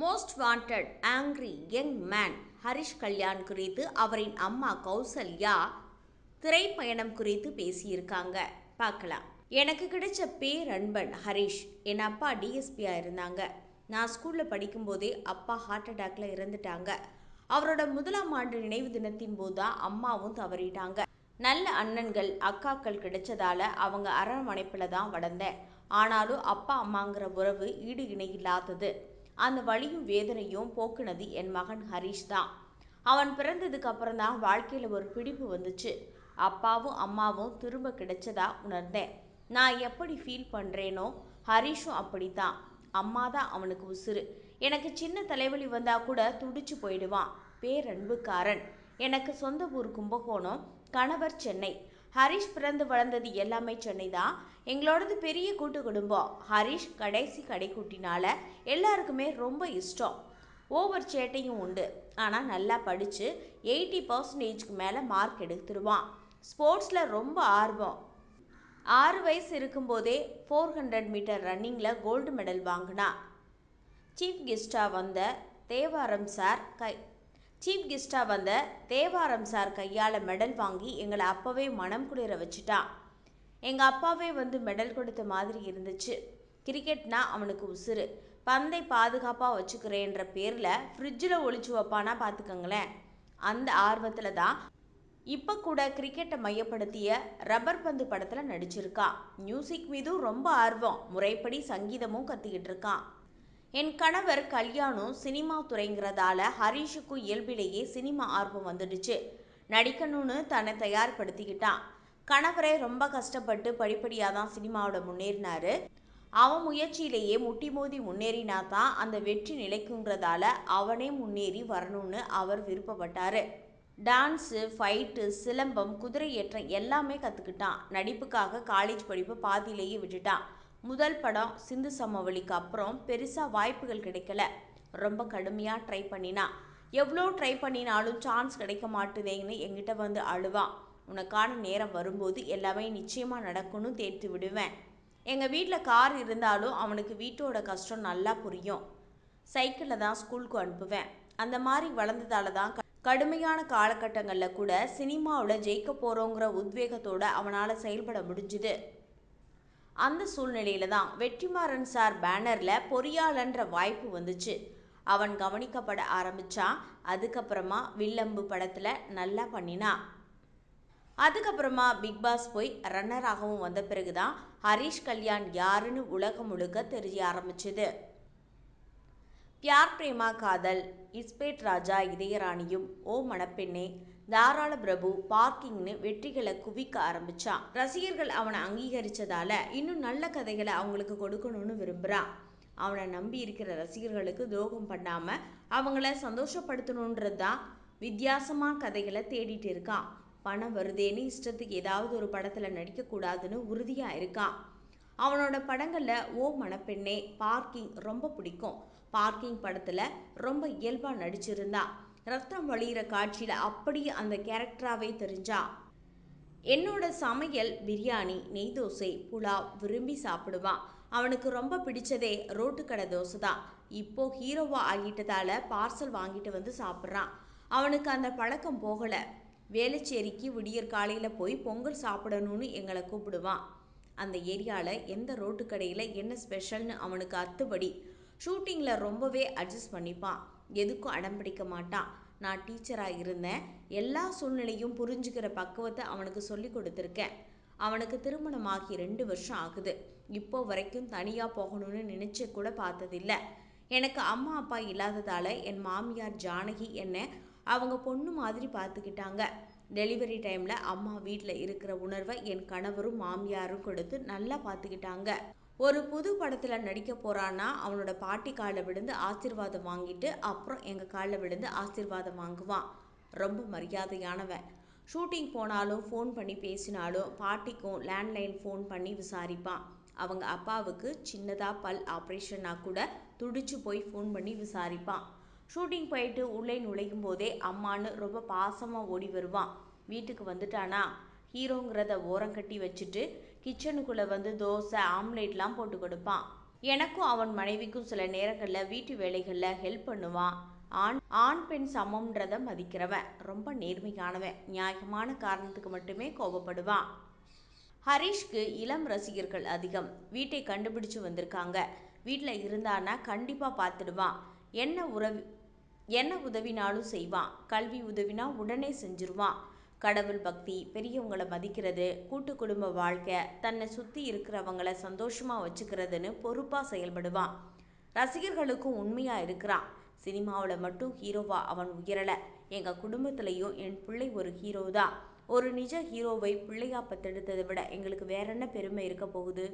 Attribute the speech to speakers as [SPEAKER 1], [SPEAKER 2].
[SPEAKER 1] Most wanted angry young man Harish Kalyan குறித்து அவரின் அம்மா கௌசல்யா திரைப்பயணம் குறித்து பேசியிருக்காங்க. பார்க்கலாம். எனக்கு கிடைச்ச பேரன்பன் ஹரிஷ். என் அப்பா டிஎஸ்பியாக இருந்தாங்க. நான் ஸ்கூலில் படிக்கும்போதே அப்பா ஹார்ட் அட்டாக்ல இறந்துட்டாங்க. அவரோட முதலாம் ஆண்டு நினைவு தினத்தின் போது தான் அம்மாவும் தவறிட்டாங்க. நல்ல அண்ணன்கள் அக்காக்கள் கிடைச்சதால அவங்க அரவணைப்பில் தான் வளர்ந்தேன். ஆனாலும் அப்பா அம்மாங்கிற உறவு ஈடு இணை இல்லாதது. அந்த வழியும் வேதனையும் போக்குனது என் மகன் ஹரிஷ் தான். அவன் பிறந்ததுக்கு அப்புறம் தான் வாழ்க்கையில் ஒரு பிடிப்பு வந்துச்சு. அப்பாவும் அம்மாவும் திரும்ப கிடைச்சதா உணர்ந்தேன். நான் எப்படி ஃபீல் பண்ணுறேனோ ஹரிஷும் அப்படித்தான். அம்மா தான் அவனுக்கு உசுறு. எனக்கு சின்ன தலைவலி வந்தால் கூட துடிச்சு போயிடுவான். பேரன்புக்காரன். எனக்கு சொந்த ஊர் கும்பகோணம் கணவர் சென்னை. ஹரிஷ் பிறந்து வளர்ந்தது எல்லாமே சென்னை தான் எங்களோடது பெரிய கூட்டு குடும்பம். ஹரிஷ் கடைசி கடைக்குட்டினால எல்லாருக்குமே ரொம்ப இஷ்டம். ஓவர் சேட்டையும் உண்டு. ஆனால் நல்லா படித்து எயிட்டி பர்சன்டேஜ்க்கு மேலே மார்க் எடுத்துருவான். ஸ்போர்ட்ஸில் ரொம்ப ஆர்வம். ஆறு வயசு இருக்கும்போதே ஃபோர் ஹண்ட்ரட் மீட்டர் ரன்னிங்கில் கோல்டு மெடல் வாங்கினா. சீஃப் கெஸ்ட்டாக வந்த தேவாரம் சார் கை சீஃப் கெஸ்டாக வந்த தேவாரம் சார் கையால் மெடல் வாங்கி எங்களை அப்போவே மனம் குளிர வச்சுட்டான் எங்கள் அப்பாவே வந்து மெடல் கொடுத்த மாதிரி இருந்துச்சு. கிரிக்கெட்னா அவனுக்கு உசுறு. பந்தை பாதுகாப்பாக வச்சுக்கிறேன்ற பேரில் ஃப்ரிட்ஜில் ஒழிச்சு வைப்பானா பார்த்துக்கங்களேன் அந்த ஆர்வத்தில் தான் இப்போ கூட கிரிக்கெட்டை மையப்படுத்திய ரப்பர் பந்து படத்தில் நடிச்சிருக்கான் மியூசிக் மீதும் ரொம்ப ஆர்வம். முறைப்படி சங்கீதமும் கற்றுக்கிட்டு இருக்கான் என் கணவர் கல்யாணம் சினிமா துறைங்கிறதால ஹரிஷுக்கும் இயல்பிலேயே சினிமா ஆர்வம் வந்துடுச்சு. நடிக்கணும்னு தன்னை தயார்படுத்திக்கிட்டான். கணவரை ரொம்ப கஷ்டப்பட்டு படிப்படியாக தான் சினிமாவோட முன்னேறினாரு. அவன் முயற்சியிலேயே முட்டி மோதி முன்னேறினா தான் அந்த வெற்றி நிலைக்குங்கிறதால அவனே முன்னேறி வரணும்னு அவர் விருப்பப்பட்டாரு. டான்ஸு ஃபைட்டு சிலம்பம் குதிரை ஏற்றம் எல்லாமே கற்றுக்கிட்டான் நடிப்புக்காக காலேஜ் படிப்பு பாதியிலேயே விட்டுட்டான். முதல் படம் சிந்து சமவெளிக்கு அப்புறம் பெருசாக வாய்ப்புகள் கிடைக்கல. ரொம்ப கடுமையாக ட்ரை பண்ணினா. எவ்வளோ ட்ரை பண்ணினாலும் சான்ஸ் கிடைக்க மாட்டுதேன்னு எங்கிட்ட வந்து அழுவான் உனக்கான நேரம் வரும்போது எல்லாமே நிச்சயமாக நடக்கும்னு தேர்த்து விடுவேன். எங்கள் வீட்டில் கார் இருந்தாலும் அவனுக்கு வீட்டோட கஷ்டம் நல்லா புரியும். சைக்கிளில் தான் ஸ்கூலுக்கு அனுப்புவேன். அந்த மாதிரி வளர்ந்ததால தான் கடுமையான காலகட்டங்களில் கூட சினிமாவில் ஜெயிக்க போகிறோங்கிற உத்வேகத்தோடு அவனால் செயல்பட முடிஞ்சுது. அந்த சூழ்நிலையில தான் வெற்றிமாறன் சார் பேனரில் பொறியாளன்ற வாய்ப்பு வந்துச்சு. அவன் கவனிக்கப்பட ஆரம்பித்தான் அதுக்கப்புறமா வில்லம்பு படத்தில் நல்லா பண்ணினான் அதுக்கப்புறமா பிக் பாஸ் போய் ரன்னராகவும் வந்த பிறகு தான் ஹரிஷ் கல்யாண் யாருன்னு உலகம் முழுக்க தெரிய ஆரம்பிச்சுது. பியார் பிரேமா காதல் இஸ்பேட் ராஜா இதயராணியும் ஓ மணப்பெண்ணே தாராள பிரபு பார்க்கிங்னு வெற்றிகளை குவிக்க ஆரம்பிச்சான். ரசிகர்கள் அவனை அங்கீகரிச்சதால இன்னும் நல்ல கதைகளை அவங்களுக்கு கொடுக்கணும்னு விரும்புறான். அவனை நம்பி இருக்கிற ரசிகர்களுக்கு துரோகம் பண்ணாம அவங்கள சந்தோஷப்படுத்தணுன்றது தான் வித்தியாசமா கதைகளை தேடிட்டு இருக்கான். பணம் வருதேன்னு இஷ்டத்துக்கு ஏதாவது ஒரு படத்துல நடிக்க கூடாதுன்னு உறுதியா இருக்கான். அவனோட படங்கள்ல ஓ மணப்பெண்ணே பார்க்கிங் ரொம்ப பிடிக்கும். பார்க்கிங் படத்துல ரொம்ப இயல்பா நடிச்சிருந்தான் ரத்தம் வழிகிற காட்சியில் அப்படியே அந்த கேரக்டராவே தெரிஞ்சா. என்னோட சமையல் பிரியாணி நெய் தோசை புலாவ் விரும்பி சாப்பிடுவான் அவனுக்கு ரொம்ப பிடிச்சதே ரோட்டுக்கடை தோசை தான். இப்போ ஹீரோவா ஆகிட்டதால பார்சல் வாங்கிட்டு வந்து சாப்பிட்றான். அவனுக்கு அந்த பழக்கம் போகலை. வேளச்சேரிக்கு விடியற் காலையில் போய் பொங்கல் சாப்பிடணும்னு எங்களை கூப்பிடுவான் அந்த ஏரியாவில் எந்த ரோட்டு கடையில் என்ன ஸ்பெஷல்னு அவனுக்கு அத்துபடி. ஷூட்டிங்கில் ரொம்பவே அட்ஜஸ்ட் பண்ணிப்பான். எதுக்கும் அடம் பிடிக்க மாட்டான் நான் டீச்சராக இருந்தேன். எல்லா சூழ்நிலையும் புரிஞ்சுக்கிற பக்குவத்தை அவனுக்கு சொல்லி கொடுத்துருக்கேன். அவனுக்கு திருமணமாகி ரெண்டு வருஷம் ஆகுது. இப்போ வரைக்கும் தனியாக போகணும்னு நினச்சி கூட பார்த்ததில்ல. எனக்கு அம்மா அப்பா இல்லாததால் என் மாமியார் ஜானகி என்னை அவங்க பொண்ணு மாதிரி பார்த்துக்கிட்டாங்க. டெலிவரி டைமில் அம்மா வீட்டில் இருக்கிற உணர்வை என் கணவரும் மாமியாரும் கொடுத்து நல்லா பார்த்துக்கிட்டாங்க. ஒரு புது படத்தில் நடிக்க போகிறான்னா அவனோட பாட்டி காலில் விழுந்து ஆசீர்வாதம் வாங்கிட்டு அப்புறம் எங்கள் காலில் விழுந்து ஆசீர்வாதம் வாங்குவான். ரொம்ப மரியாதையானவன். ஷூட்டிங் போனாலும் ஃபோன் பண்ணி பேசினாலும் பாட்டிக்கும் லேண்ட்லைன் ஃபோன் பண்ணி விசாரிப்பான். அவங்க அப்பாவுக்கு சின்னதாக பல் ஆப்ரேஷன்னா கூட துடிச்சு போய் ஃபோன் பண்ணி விசாரிப்பான். ஷூட்டிங் போயிட்டு உள்ளே நுழையும் போதே அம்மான்னு ரொம்ப பாசமாக ஓடி வருவான். வீட்டுக்கு வந்துட்டானா ஹீரோங்கிறத ஓரம் கட்டி வச்சுட்டு கிச்சனுக்குள்ளே வந்து தோசை ஆம்லேட்லாம் போட்டு கொடுப்பான். எனக்கும் அவன் மனைவிக்கும் சில நேரங்களில் வீட்டு வேலைகளில் ஹெல்ப் பண்ணுவான். ஆண் ஆண் பெண் சமம்ன்றத மதிக்கிறவன். ரொம்ப நேர்மையானவன். நியாயமான காரணத்துக்கு மட்டுமே கோபப்படுவான். ஹரிஷ்க்கு இளம் ரசிகர்கள் அதிகம். வீட்டை கண்டுபிடிச்சு வந்திருக்காங்க. வீட்டில் இருந்தானா கண்டிப்பாக பார்த்துடுவான் என்ன உறவி என்ன உதவினாலும் செய்வான். கல்வி உதவினா உடனே செஞ்சிருவான். கடவுள் பக்தி பெரியவங்களை மதிக்கிறது கூட்டு குடும்ப வாழ்க்கை தன்னை சுற்றி இருக்கிறவங்கள சந்தோஷமாக வச்சுக்கிறதுன்னு பொறுப்பாக செயல்படுவான். ரசிகர்களுக்கும் உண்மையாக இருக்கிறான். சினிமாவில் மட்டும் ஹீரோவாக அவன் உயரலை. எங்கள் குடும்பத்துலேயும் என் பிள்ளை ஒரு ஹீரோ தான் ஒரு நிஜ ஹீரோவை பிள்ளையா பெற்றெடுத்ததை விட எங்களுக்கு வேற என்ன பெருமை இருக்க போகுது?